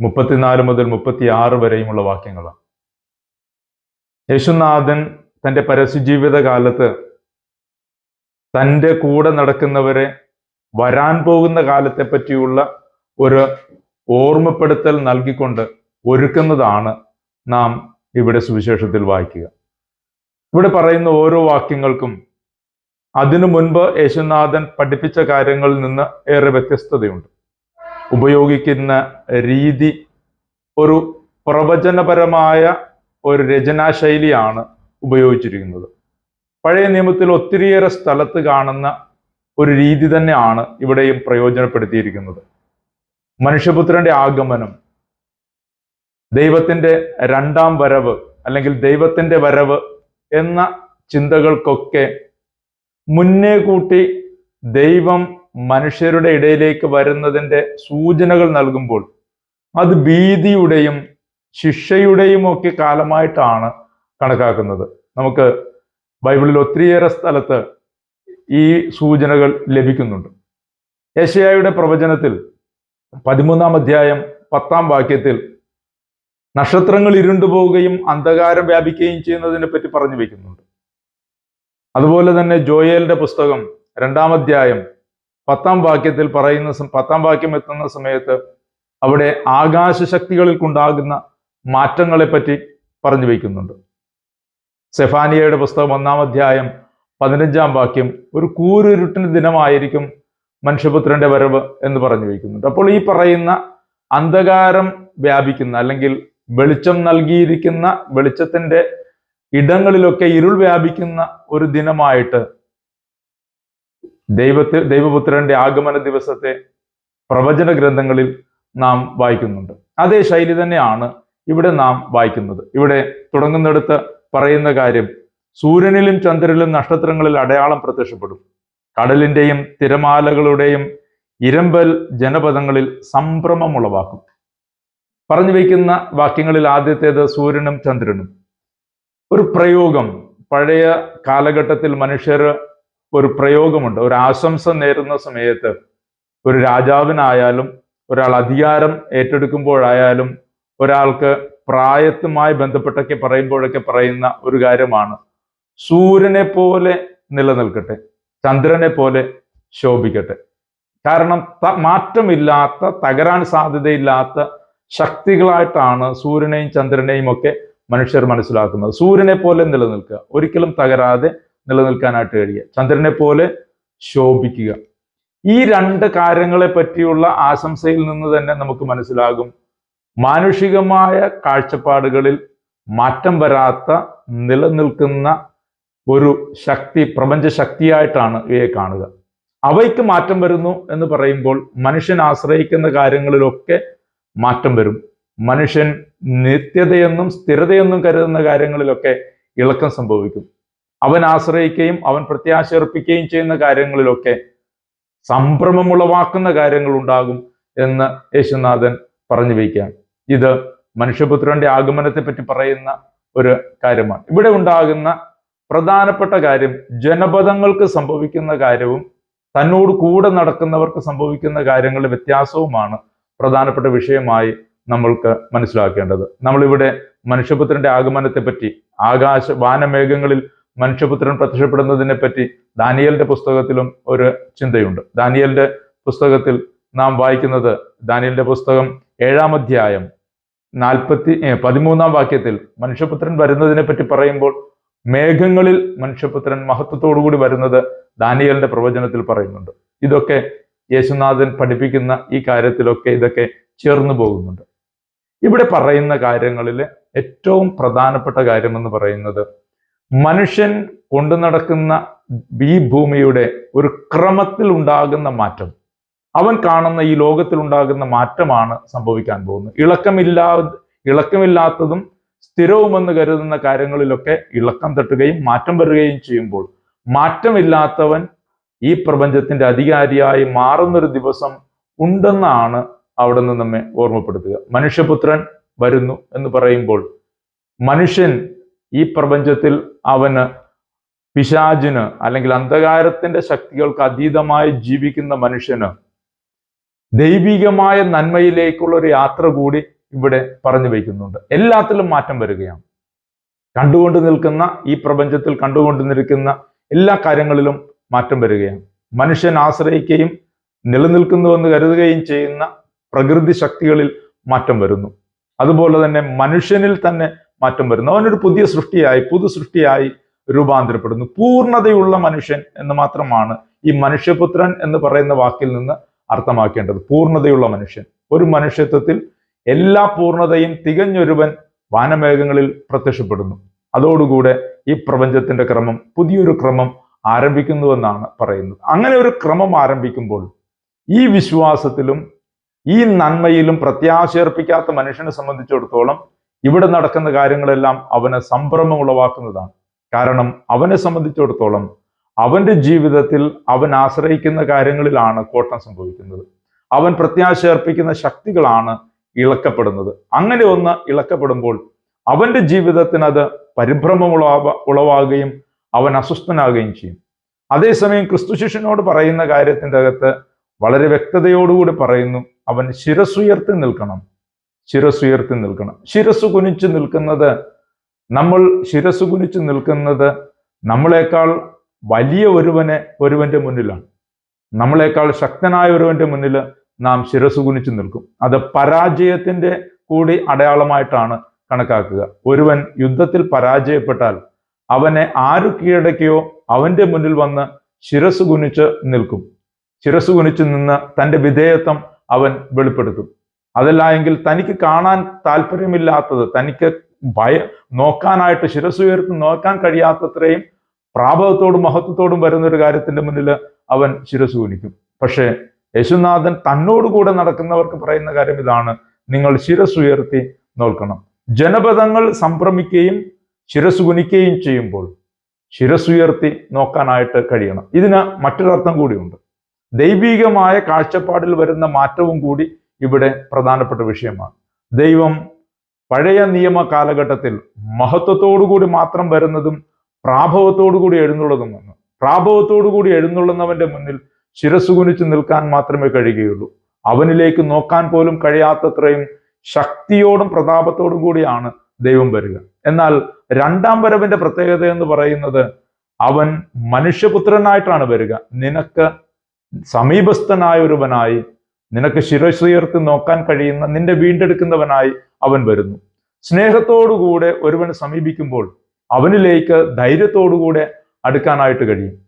മുപ്പത്തിനാല് മുതൽ മുപ്പത്തിയാറ് വരെയുമുള്ള വാക്യങ്ങളാണ്. യേശുനാഥൻ തന്റെ പരസ്യജീവിത കാലത്ത് തന്റെ കൂടെ നടക്കുന്നവരെ വരാൻ പോകുന്ന കാലത്തെ പറ്റിയുള്ള ഒരു ഓർമ്മപ്പെടുത്തൽ നൽകിക്കൊണ്ട് ഒരുക്കുന്നതാണ് നാം ഇവിടെ സുവിശേഷത്തിൽ വായിക്കുക. ഇവിടെ പറയുന്ന ഓരോ വാക്യങ്ങൾക്കും അതിനു മുൻപ് യേശുനാഥൻ പഠിപ്പിച്ച കാര്യങ്ങളിൽ നിന്ന് ഏറെ വ്യത്യസ്തതയുണ്ട്. ഉപയോഗിക്കുന്ന രീതി ഒരു പ്രവചനപരമായ ഒരു രചനാശൈലിയാണ് ഉപയോഗിച്ചിരിക്കുന്നത്. പഴയ നിയമത്തിൽ ഒത്തിരിയേറെ സ്ഥലത്ത് കാണുന്ന ഒരു രീതി തന്നെയാണ് ഇവിടെയും പ്രയോജനപ്പെടുത്തിയിരിക്കുന്നത്. മനുഷ്യപുത്രന്റെ ആഗമനം ദൈവത്തിന്റെ രണ്ടാം വരവ് അല്ലെങ്കിൽ ദൈവത്തിന്റെ വരവ് എന്ന ചിന്തകൾക്കൊക്കെ മുന്നേ കൂട്ടി ദൈവം മനുഷ്യരുടെ ഇടയിലേക്ക് വരുന്നതിന്റെ സൂചനകൾ നൽകുമ്പോൾ അത് ഭീതിയുടെയും ശിക്ഷയുടെയും ഒക്കെ കാലമായിട്ടാണ് കണക്കാക്കുന്നത്. നമുക്ക് ബൈബിളിൽ ഒത്തിരിയേറെ സ്ഥലത്ത് ഈ സൂചനകൾ ലഭിക്കുന്നുണ്ട്. ഏഷ്യായുടെ പ്രവചനത്തിൽ പതിമൂന്നാം അധ്യായം പത്താം വാക്യത്തിൽ നക്ഷത്രങ്ങൾ ഇരുണ്ടുപോവുകയും അന്ധകാരം വ്യാപിക്കുകയും ചെയ്യുന്നതിനെ പറ്റി പറഞ്ഞു വയ്ക്കുന്നുണ്ട് അതുപോലെ തന്നെ ജോയേലിന്റെ പുസ്തകം രണ്ടാം അധ്യായം പത്താം വാക്യത്തിൽ പറയുന്ന പത്താം വാക്യം എത്തുന്ന സമയത്ത് അവിടെ ആകാശശക്തികളിൽ ഉണ്ടാകുന്ന മാറ്റങ്ങളെ പറ്റി പറഞ്ഞു വയ്ക്കുന്നുണ്ട് സെഫാനിയയുടെ പുസ്തകം ഒന്നാം അധ്യായം പതിനഞ്ചാം വാക്യം ഒരു കൂരുരുട്ടിന് ദിനമായിരിക്കും മനുഷ്യപുത്രന്റെ വരവ് എന്ന് പറഞ്ഞു വയ്ക്കുന്നുണ്ട് അപ്പോൾ ഈ പറയുന്ന അന്ധകാരം വ്യാപിക്കുന്ന അല്ലെങ്കിൽ വെളിച്ചം നൽകിയിരിക്കുന്ന വെളിച്ചത്തിന്റെ ഇടങ്ങളിലൊക്കെ ഇരുൾ വ്യാപിക്കുന്ന ഒരു ദിനമായിട്ട് ദൈവത്തെ ദൈവപുത്രന്റെ ആഗമന ദിവസത്തെ പ്രവചന ഗ്രന്ഥങ്ങളിൽ നാം വായിക്കുന്നുണ്ട്. അതേ ശൈലി തന്നെയാണ് ഇവിടെ നാം വായിക്കുന്നത്. ഇവിടെ തുടങ്ങുന്നിടത്ത് പറയുന്ന കാര്യം സൂര്യനിലും ചന്ദ്രനിലും നക്ഷത്രങ്ങളിൽ അടയാളം പ്രത്യക്ഷപ്പെടും. കടലിന്റെയും തിരമാലകളുടെയും ഇരമ്പൽ ജനപദങ്ങളിൽ സംഭ്രമം ഉളവാക്കും പറഞ്ഞു വയ്ക്കുന്ന വാക്യങ്ങളിൽ ആദ്യത്തേത് സൂര്യനും ചന്ദ്രനും. ഒരു പ്രയോഗം. പഴയ കാലഘട്ടത്തിൽ മനുഷ്യർ ഒരു പ്രയോഗമുണ്ട്. ഒരു ആശംസ നേരുന്ന സമയത്ത് ഒരു രാജാവിനായാലും ഒരാൾ അധികാരം ഏറ്റെടുക്കുമ്പോഴായാലും ഒരാൾക്ക് പ്രായത്തുമായി ബന്ധപ്പെട്ടൊക്കെ പറയുമ്പോഴൊക്കെ പറയുന്ന ഒരു കാര്യമാണ്. സൂര്യനെ പോലെ നിലനിൽക്കട്ടെ ചന്ദ്രനെ പോലെ ശോഭിക്കട്ടെ. കാരണം മാറ്റമില്ലാത്ത തകരാൻ സാധ്യതയില്ലാത്ത ശക്തികളായിട്ടാണ് സൂര്യനെയും ചന്ദ്രനെയും ഒക്കെ മനുഷ്യർ മനസ്സിലാക്കുന്നത്. സൂര്യനെ പോലെ നിലനിൽക്കുക. ഒരിക്കലും തകരാതെ നിലനിൽക്കാനായിട്ട് കഴിയുക. ചന്ദ്രനെ പോലെ ശോഭിക്കുക. ഈ രണ്ട് കാര്യങ്ങളെ പറ്റിയുള്ള ആശംസയിൽ നിന്ന് തന്നെ നമുക്ക് മനസ്സിലാകും. മാനുഷികമായ കാഴ്ചപ്പാടുകളിൽ മാറ്റം വരാത്ത നിലനിൽക്കുന്ന ഒരു ശക്തി പ്രപഞ്ച ശക്തിയായിട്ടാണ് ഇവയെ കാണുക. അവയ്ക്ക് മാറ്റം വരുന്നു എന്ന് പറയുമ്പോൾ മനുഷ്യൻ ആശ്രയിക്കുന്ന കാര്യങ്ങളിലൊക്കെ മാറ്റം വരും. മനുഷ്യൻ നിത്യതയെന്നും സ്ഥിരതയെന്നും കരുതുന്ന കാര്യങ്ങളിലൊക്കെ ഇളക്കം സംഭവിക്കും. അവൻ ആശ്രയിക്കുകയും അവൻ പ്രത്യാശ അർപ്പിക്കുകയും ചെയ്യുന്ന കാര്യങ്ങളിലൊക്കെ സംഭ്രമമുളവാക്കുന്ന കാര്യങ്ങൾ ഉണ്ടാകും എന്ന് യേശുനാഥൻ പറഞ്ഞു വയ്ക്കുകയാണ്. ഇത് മനുഷ്യപുത്രന്റെ ആഗമനത്തെ പറ്റി പറയുന്ന ഒരു കാര്യമാണ്. ഇവിടെ ഉണ്ടാകുന്ന പ്രധാനപ്പെട്ട കാര്യം ജനപദങ്ങൾക്ക് സംഭവിക്കുന്ന കാര്യവും തന്നോട് കൂടെ നടക്കുന്നവർക്ക് സംഭവിക്കുന്ന കാര്യങ്ങളുടെ വ്യത്യാസവുമാണ് പ്രധാനപ്പെട്ട വിഷയമായി നമ്മൾക്ക് മനസ്സിലാക്കേണ്ടത്. നമ്മളിവിടെ മനുഷ്യപുത്രന്റെ ആഗമനത്തെ പറ്റി ആകാശ വാനമേഘങ്ങളിൽ മനുഷ്യപുത്രൻ പ്രത്യക്ഷപ്പെടുന്നതിനെ പറ്റി ദാനിയലിന്റെ പുസ്തകത്തിലും ഒരു ചിന്തയുണ്ട്. ദാനിയലിന്റെ പുസ്തകത്തിൽ നാം വായിക്കുന്നത് ദാനിയലിന്റെ പുസ്തകം ഏഴാം അധ്യായം നാൽപ്പത്തി പതിമൂന്നാം വാക്യത്തിൽ മനുഷ്യപുത്രൻ വരുന്നതിനെ പറ്റി പറയുമ്പോൾ മേഘങ്ങളിൽ മനുഷ്യപുത്രൻ മഹത്വത്തോടുകൂടി വരുന്നത് ദാനിയലിന്റെ പ്രവചനത്തിൽ പറയുന്നുണ്ട്. ഇതൊക്കെ യേശുനാഥൻ പഠിപ്പിക്കുന്ന ഈ കാര്യത്തിലൊക്കെ ഇതൊക്കെ ചേർന്നു പോകുന്നുണ്ട്. ഇവിടെ പറയുന്ന കാര്യങ്ങളിൽ ഏറ്റവും പ്രധാനപ്പെട്ട കാര്യമെന്ന് പറയുന്നത് മനുഷ്യൻ കൊണ്ടു നടക്കുന്ന ഈ ഭൂമിയുടെ ഒരു ക്രമത്തിൽ ഉണ്ടാകുന്ന മാറ്റം. അവൻ കാണുന്ന ഈ ലോകത്തിൽ ഉണ്ടാകുന്ന മാറ്റമാണ് സംഭവിക്കാൻ പോകുന്നത്. ഇളക്കമില്ലാ ഇളക്കമില്ലാത്തതും സ്ഥിരവുമെന്ന് കരുതുന്ന കാര്യങ്ങളിലൊക്കെ ഇളക്കം തട്ടുകയും മാറ്റം വരികയും ചെയ്യുമ്പോൾ മാറ്റമില്ലാത്തവൻ ഈ പ്രപഞ്ചത്തിന്റെ അധികാരിയായി മാറുന്നൊരു ദിവസം ഉണ്ടെന്നാണ് അവിടെ നിന്ന് നമ്മെ ഓർമ്മപ്പെടുത്തുക. മനുഷ്യപുത്രൻ വരുന്നു എന്ന് പറയുമ്പോൾ മനുഷ്യൻ ഈ പ്രപഞ്ചത്തിൽ അവന് പിശാജിന് അല്ലെങ്കിൽ അന്ധകാരത്തിന്റെ ശക്തികൾക്ക് അതീതമായി ജീവിക്കുന്ന മനുഷ്യന് ദൈവികമായ നന്മയിലേക്കുള്ള ഒരു യാത്ര കൂടി ഇവിടെ പറഞ്ഞു വയ്ക്കുന്നുണ്ട് എല്ലാത്തിലും മാറ്റം വരികയാണ്. കണ്ടുകൊണ്ട് നിൽക്കുന്ന ഈ പ്രപഞ്ചത്തിൽ കണ്ടുകൊണ്ട് നിൽക്കുന്ന എല്ലാ കാര്യങ്ങളിലും മാറ്റം വരികയാണ്. മനുഷ്യൻ ആശ്രയിക്കുകയും നിലനിൽക്കുന്നുവെന്ന് കരുതുകയും ചെയ്യുന്ന പ്രകൃതി ശക്തികളിൽ മാറ്റം വരുന്നു. അതുപോലെ തന്നെ മനുഷ്യനിൽ തന്നെ മാറ്റം വരുന്നു. അവനൊരു പുതിയ സൃഷ്ടിയായി പുതു സൃഷ്ടിയായി രൂപാന്തരപ്പെടുന്നു. പൂർണതയുള്ള മനുഷ്യൻ എന്ന് മാത്രമാണ് ഈ മനുഷ്യപുത്രൻ എന്ന് പറയുന്ന വാക്കിൽ നിന്ന് അർത്ഥമാക്കേണ്ടത്. പൂർണതയുള്ള മനുഷ്യൻ. ഒരു മനുഷ്യത്വത്തിൽ എല്ലാ പൂർണതയും തികഞ്ഞൊരുവൻ വാനമേഘങ്ങളിൽ പ്രത്യക്ഷപ്പെടുന്നു. അതോടുകൂടെ ഈ പ്രപഞ്ചത്തിന്റെ ക്രമം പുതിയൊരു ക്രമം ആരംഭിക്കുന്നുവെന്നാണ് പറയുന്നത്. അങ്ങനെ ഒരു ക്രമം ആരംഭിക്കുമ്പോൾ ഈ വിശ്വാസത്തിലും ഈ നന്മയിലും പ്രത്യാശയർപ്പിക്കാത്ത മനുഷ്യനെ സംബന്ധിച്ചിടത്തോളം ഇവിടെ നടക്കുന്ന കാര്യങ്ങളെല്ലാം അവന് സംഭ്രമം ഉളവാക്കുന്നതാണ്. കാരണം അവനെ സംബന്ധിച്ചിടത്തോളം അവന്റെ ജീവിതത്തിൽ അവൻ ആശ്രയിക്കുന്ന കാര്യങ്ങളിലാണ് കോട്ടം സംഭവിക്കുന്നത്. അവൻ പ്രത്യാശ അർപ്പിക്കുന്ന ശക്തികളാണ് ഇളക്കപ്പെടുന്നത്. അങ്ങനെ ഒന്ന് ഇളക്കപ്പെടുമ്പോൾ അവന്റെ ജീവിതത്തിന് അത് പരിഭ്രമം ഉളവാ ഉളവാകുകയും അവൻ അസ്വസ്ഥനാകുകയും ചെയ്യും. അതേസമയം ക്രിസ്തു ശിഷ്യനോട് പറയുന്ന കാര്യത്തിന്റെ അകത്ത് വളരെ വ്യക്തതയോടുകൂടി പറയുന്നു അവൻ ശിരസുയർത്തി നിൽക്കണം. ശിരസുയർത്തി നിൽക്കണം. ശിരസ് കുനിച്ച് നിൽക്കുന്നത് നമ്മൾ ശിരസ് കുനിച്ച് നിൽക്കുന്നത് നമ്മളെക്കാൾ വലിയ ഒരുവനെ ഒരുവന്റെ മുന്നിലാണ്. നമ്മളെക്കാൾ ശക്തനായ ഒരുവന്റെ മുന്നിൽ നാം ശിരസ് കുനിച്ച് നിൽക്കും. അത് പരാജയത്തിന്റെ കൂടി അടയാളമായിട്ടാണ് കണക്കാക്കുക. ഒരുവൻ യുദ്ധത്തിൽ പരാജയപ്പെട്ടാൽ അവനെ ആര് കീഴടക്കിയോ അവന്റെ മുന്നിൽ വന്ന് ശിരസ് കുനിച്ച് നിൽക്കും. ശിരസ് കുനിച്ച് നിന്ന് തന്റെ വിധേയത്വം അവൻ വെളിപ്പെടുത്തും. അതല്ല എങ്കിൽ തനിക്ക് കാണാൻ താല്പര്യമില്ലാത്തത് തനിക്ക് ഭയ നോക്കാനായിട്ട് ശിരസ് ഉയർത്തി നോക്കാൻ കഴിയാത്തത്രയും പ്രാഭവത്തോടും മഹത്വത്തോടും വരുന്ന ഒരു കാര്യത്തിന്റെ മുന്നിൽ അവൻ ശിരസ് കുനിക്കും. പക്ഷേ യേശുനാഥൻ തന്നോടുകൂടെ നടക്കുന്നവർക്ക് പറയുന്ന കാര്യം ഇതാണ്. നിങ്ങൾ ശിരസ് ഉയർത്തി നോക്കണം ജനപദങ്ങൾ സംഭ്രമിക്കുകയും ശിരസ് ചെയ്യുമ്പോൾ ശിരസുയർത്തി നോക്കാനായിട്ട് കഴിയണം. ഇതിന് മറ്റൊരർത്ഥം കൂടിയുണ്ട്. ദൈവികമായ കാഴ്ചപ്പാടിൽ വരുന്ന മാറ്റവും കൂടി ഇവിടെ പ്രധാനപ്പെട്ട വിഷയമാണ്. ദൈവം പഴയ നിയമ കാലഘട്ടത്തിൽ മഹത്വത്തോടുകൂടി മാത്രം വരുന്നതും പ്രാഭവത്തോടുകൂടി എഴുന്നള്ളുന്നതുമെന്ന് പ്രാഭവത്തോടുകൂടി എഴുന്നള്ളുന്നവന്റെ മുന്നിൽ ശിരസ് കുനിച്ച് നിൽക്കാൻ മാത്രമേ കഴിയുകയുള്ളൂ. അവനിലേക്ക് നോക്കാൻ പോലും കഴിയാത്തത്രയും ശക്തിയോടും പ്രതാപത്തോടും കൂടിയാണ് ദൈവം വരിക. എന്നാൽ രണ്ടാം വരവിന്റെ പ്രത്യേകത എന്ന് പറയുന്നത് അവൻ മനുഷ്യപുത്രനായിട്ടാണ് വരിക. നിനക്ക് സമീപസ്ഥനായ ഒരുവനായി നിനക്ക് ശിരസുയർത്തി നോക്കാൻ കഴിയുന്ന നിന്റെ വീണ്ടെടുക്കുന്നവനായി അവൻ വരുന്നു. സ്നേഹത്തോടുകൂടെ ഒരുവൻ സമീപിക്കുമ്പോൾ അവനിലേക്ക് ധൈര്യത്തോടുകൂടെ അടുക്കാനായിട്ട് കഴിയും.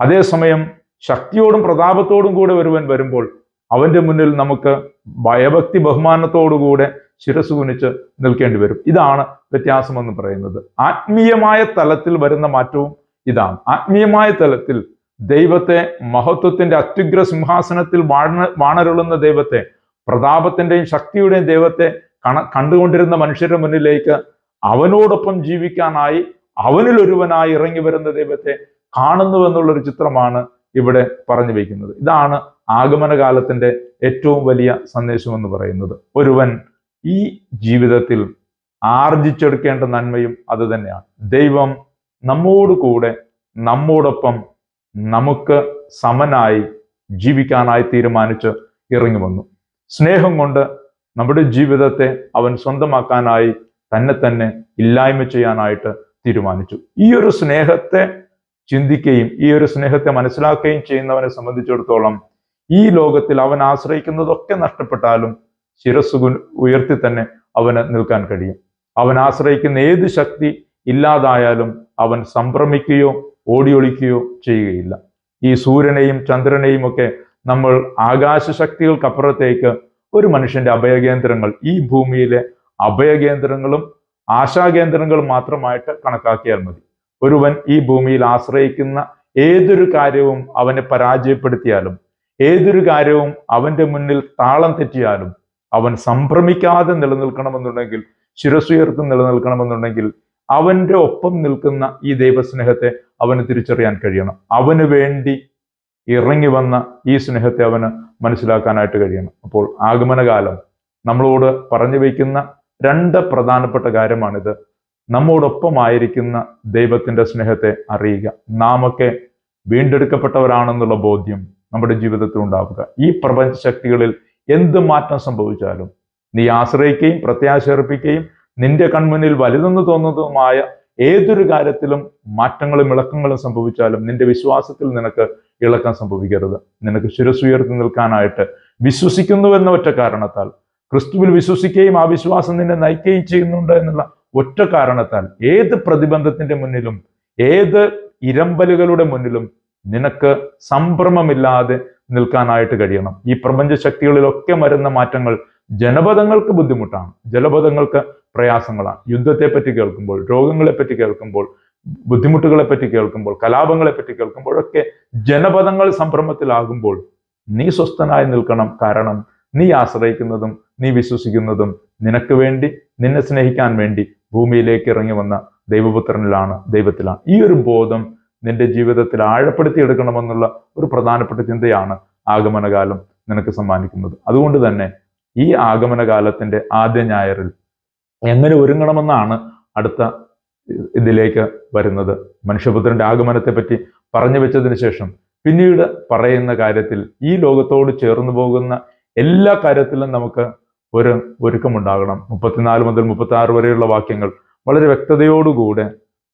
അതേസമയം ശക്തിയോടും പ്രതാപത്തോടും കൂടെ ഒരുവൻ വരുമ്പോൾ അവന്റെ മുന്നിൽ നമുക്ക് ഭയഭക്തി ബഹുമാനത്തോടുകൂടെ ശിരസ് കുനിച്ച് നിൽക്കേണ്ടി വരും. ഇതാണ് വ്യത്യാസമെന്ന് പറയുന്നത്. ആത്മീയമായ തലത്തിൽ വരുന്ന മാറ്റവും ഇതാണ്. ആത്മീയമായ തലത്തിൽ ദൈവത്തെ മഹത്വത്തിന്റെ അത്യുഗ്ര സിംഹാസനത്തിൽ വാണ വാണരുളുന്ന ദൈവത്തെ പ്രതാപത്തിന്റെയും ശക്തിയുടെയും ദൈവത്തെ കണ കണ്ടുകൊണ്ടിരുന്ന മനുഷ്യരുടെ മുന്നിലേക്ക് അവനോടൊപ്പം ജീവിക്കാനായി അവനിൽ ഒരുവനായി ഇറങ്ങി വരുന്ന ദൈവത്തെ കാണുന്നു കാണുന്നുവെന്നുള്ളൊരു ചിത്രമാണ് ഇവിടെ പറഞ്ഞു വയ്ക്കുന്നത് ഇതാണ് ആഗമനകാലത്തിന്റെ ഏറ്റവും വലിയ സന്ദേശം എന്ന് പറയുന്നത്. ഒരുവൻ ഈ ജീവിതത്തിൽ ആർജിച്ചെടുക്കേണ്ട നന്മയും അത് തന്നെയാണ്. ദൈവം നമ്മോട് കൂടെ നമ്മോടൊപ്പം നമുക്ക് സമനായി ജീവിക്കാനായി തീരുമാനിച്ച് ഇറങ്ങി വന്നു. സ്നേഹം കൊണ്ട് നമ്മുടെ ജീവിതത്തെ അവൻ സ്വന്തമാക്കാനായി തന്നെ തന്നെ ഇല്ലായ്മ ചെയ്യാനായിട്ട് തീരുമാനിച്ചു. ഈ ഒരു സ്നേഹത്തെ ചിന്തിക്കുകയും ഈ ഒരു സ്നേഹത്തെ മനസ്സിലാക്കുകയും ചെയ്യുന്നവനെ സംബന്ധിച്ചിടത്തോളം ഈ ലോകത്തിൽ അവൻ ആശ്രയിക്കുന്നതൊക്കെ നഷ്ടപ്പെട്ടാലും ശിരസ് ഉയർത്തി തന്നെ അവന് നിൽക്കാൻ കഴിയും. അവൻ ആശ്രയിക്കുന്ന ഏത് ശക്തി ഇല്ലാതായാലും അവൻ സംഭ്രമിക്കുകയോ ഓടിയൊളിക്കുകയോ ചെയ്യുകയില്ല. ഈ സൂര്യനെയും ചന്ദ്രനെയും ഒക്കെ നമ്മൾ ആകാശ ശക്തികൾക്കപ്പുറത്തേക്ക് ഒരു മനുഷ്യന്റെ അഭയകേന്ദ്രങ്ങൾ ഈ ഭൂമിയിലെ അഭയകേന്ദ്രങ്ങളും ആശാകേന്ദ്രങ്ങളും മാത്രമായിട്ട് കണക്കാക്കിയാൽ മതി. ഒരുവൻ ഈ ഭൂമിയിൽ ആശ്രയിക്കുന്ന ഏതൊരു കാര്യവും അവനെ പരാജയപ്പെടുത്തിയാലും ഏതൊരു കാര്യവും അവന്റെ മുന്നിൽ താളം തെറ്റിയാലും അവൻ സംഭ്രമിക്കാതെ നിലനിൽക്കണമെന്നുണ്ടെങ്കിൽ ശിരസുയർത്ത് നിലനിൽക്കണമെന്നുണ്ടെങ്കിൽ അവന്റെ ഒപ്പം നിൽക്കുന്ന ഈ ദൈവസ്നേഹത്തെ അവന് തിരിച്ചറിയാൻ കഴിയണം. അവന് വേണ്ടി ഇറങ്ങി വന്ന ഈ സ്നേഹത്തെ അവന് മനസ്സിലാക്കാനായിട്ട് കഴിയണം. അപ്പോൾ ആഗമനകാലം നമ്മളോട് പറഞ്ഞു വയ്ക്കുന്ന രണ്ട് പ്രധാനപ്പെട്ട കാര്യമാണിത്. നമ്മോടൊപ്പമായിരിക്കുന്ന ദൈവത്തിന്റെ സ്നേഹത്തെ അറിയുക. നാമൊക്കെ വീണ്ടെടുക്കപ്പെട്ടവരാണെന്നുള്ള ബോധ്യം നമ്മുടെ ജീവിതത്തിൽ ഉണ്ടാവുക ഈ പ്രപഞ്ച ശക്തികളിൽ എന്ത് മാറ്റം സംഭവിച്ചാലും നീ ആശ്രയിക്കുകയും പ്രത്യാശർപ്പിക്കുകയും നിന്റെ കൺമുന്നിൽ വലുതെന്ന് തോന്നുന്നതുമായ ഏതൊരു കാര്യത്തിലും മാറ്റങ്ങളും ഇളക്കങ്ങളും സംഭവിച്ചാലും നിന്റെ വിശ്വാസത്തിൽ നിനക്ക് ഇളക്കം സംഭവിക്കരുത്. നിനക്ക് ശിരസുയർത്തി നിൽക്കാനായിട്ട് വിശ്വസിക്കുന്നു എന്ന ഒറ്റ കാരണത്താൽ ക്രിസ്തുവിൽ വിശ്വസിക്കുകയും ആ വിശ്വാസം നിന്നെ നയിക്കുകയും ചെയ്യുന്നുണ്ട് എന്നുള്ള ഒറ്റ കാരണത്താൽ ഏത് പ്രതിബന്ധത്തിന്റെ മുന്നിലും ഏത് ഇരമ്പലുകളുടെ മുന്നിലും നിനക്ക് സംഭ്രമമില്ലാതെ നിൽക്കാനായിട്ട് കഴിയണം. ഈ പ്രപഞ്ച ശക്തികളിലൊക്കെ വരുന്ന മാറ്റങ്ങൾ ജനപദങ്ങൾക്ക് ബുദ്ധിമുട്ടാണ്. ജലപദങ്ങൾക്ക് പ്രയാസങ്ങളാണ്. യുദ്ധത്തെ പറ്റി കേൾക്കുമ്പോൾ രോഗങ്ങളെ പറ്റി കേൾക്കുമ്പോൾ ബുദ്ധിമുട്ടുകളെ പറ്റി കേൾക്കുമ്പോൾ കലാപങ്ങളെ പറ്റി കേൾക്കുമ്പോഴൊക്കെ ജനപദങ്ങൾ സംഭ്രമത്തിലാകുമ്പോൾ നീ സ്വസ്ഥനായി നിൽക്കണം. കാരണം നീ ആശ്രയിക്കുന്നതും നീ വിശ്വസിക്കുന്നതും നിനക്ക് വേണ്ടി നിന്നെ സ്നേഹിക്കാൻ വേണ്ടി ഭൂമിയിലേക്ക് ഇറങ്ങി വന്ന ദൈവപുത്രനിലാണ് ദൈവത്തിലാണ്. ഈ ഒരു ബോധം നിന്റെ ജീവിതത്തിൽ ആഴപ്പെടുത്തിയെടുക്കണമെന്നുള്ള ഒരു പ്രധാനപ്പെട്ട ചിന്തയാണ് ആഗമനകാലം നിനക്ക് സമ്മാനിക്കുന്നത്. അതുകൊണ്ട് തന്നെ ഈ ആഗമനകാലത്തിന്റെ ആദ്യ ഞായറിൽ എങ്ങനെ ഒരുങ്ങണമെന്നാണ് അടുത്ത ഇതിലേക്ക് വരുന്നത്. മനുഷ്യപുത്രന്റെ ആഗമനത്തെ പറ്റി പറഞ്ഞു വെച്ചതിന് ശേഷം പിന്നീട് പറയുന്ന കാര്യത്തിൽ ഈ ലോകത്തോട് ചേർന്നു പോകുന്ന എല്ലാ കാര്യത്തിലും നമുക്ക് ഒരു ഒരുക്കമുണ്ടാകണം. മുപ്പത്തിനാല് മുതൽ മുപ്പത്തി ആറ് വരെയുള്ള വാക്യങ്ങൾ വളരെ വ്യക്തതയോടുകൂടെ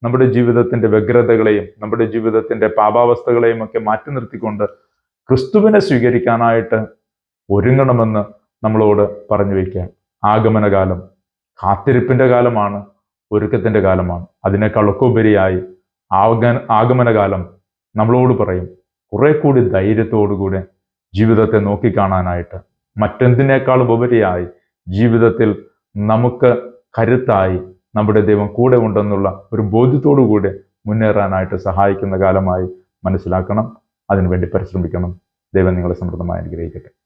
നമ്മുടെ ജീവിതത്തിന്റെ വ്യഗ്രതകളെയും നമ്മുടെ ജീവിതത്തിന്റെ പാപാവസ്ഥകളെയും ഒക്കെ മാറ്റി നിർത്തിക്കൊണ്ട് ക്രിസ്തുവിനെ സ്വീകരിക്കാനായിട്ട് ഒരുങ്ങണമെന്ന് നമ്മളോട് പറഞ്ഞു വയ്ക്കുക ആഗമനകാലം കാത്തിരിപ്പിന്റെ കാലമാണ് ഒരുക്കത്തിന്റെ കാലമാണ്. അതിനേക്കാളൊക്കെ ഉപരിയായി ആഗ ആഗമനകാലം നമ്മളോട് പറയും. കുറെ കൂടി ധൈര്യത്തോടുകൂടെ ജീവിതത്തെ നോക്കിക്കാണാനായിട്ട്. മറ്റെന്തിനേക്കാളും ഉപരിയായി ജീവിതത്തിൽ നമുക്ക് കരുത്തായി നമ്മുടെ ദൈവം കൂടെ ഉണ്ടെന്നുള്ള ഒരു ബോധ്യത്തോടു കൂടെ മുന്നേറാനായിട്ട് സഹായിക്കുന്ന കാലമായി മനസ്സിലാക്കണം. അതിനുവേണ്ടി പരിശ്രമിക്കണം. ദൈവം നിങ്ങളെ സമൃദ്ധമായി അനുഗ്രഹിക്കട്ടെ.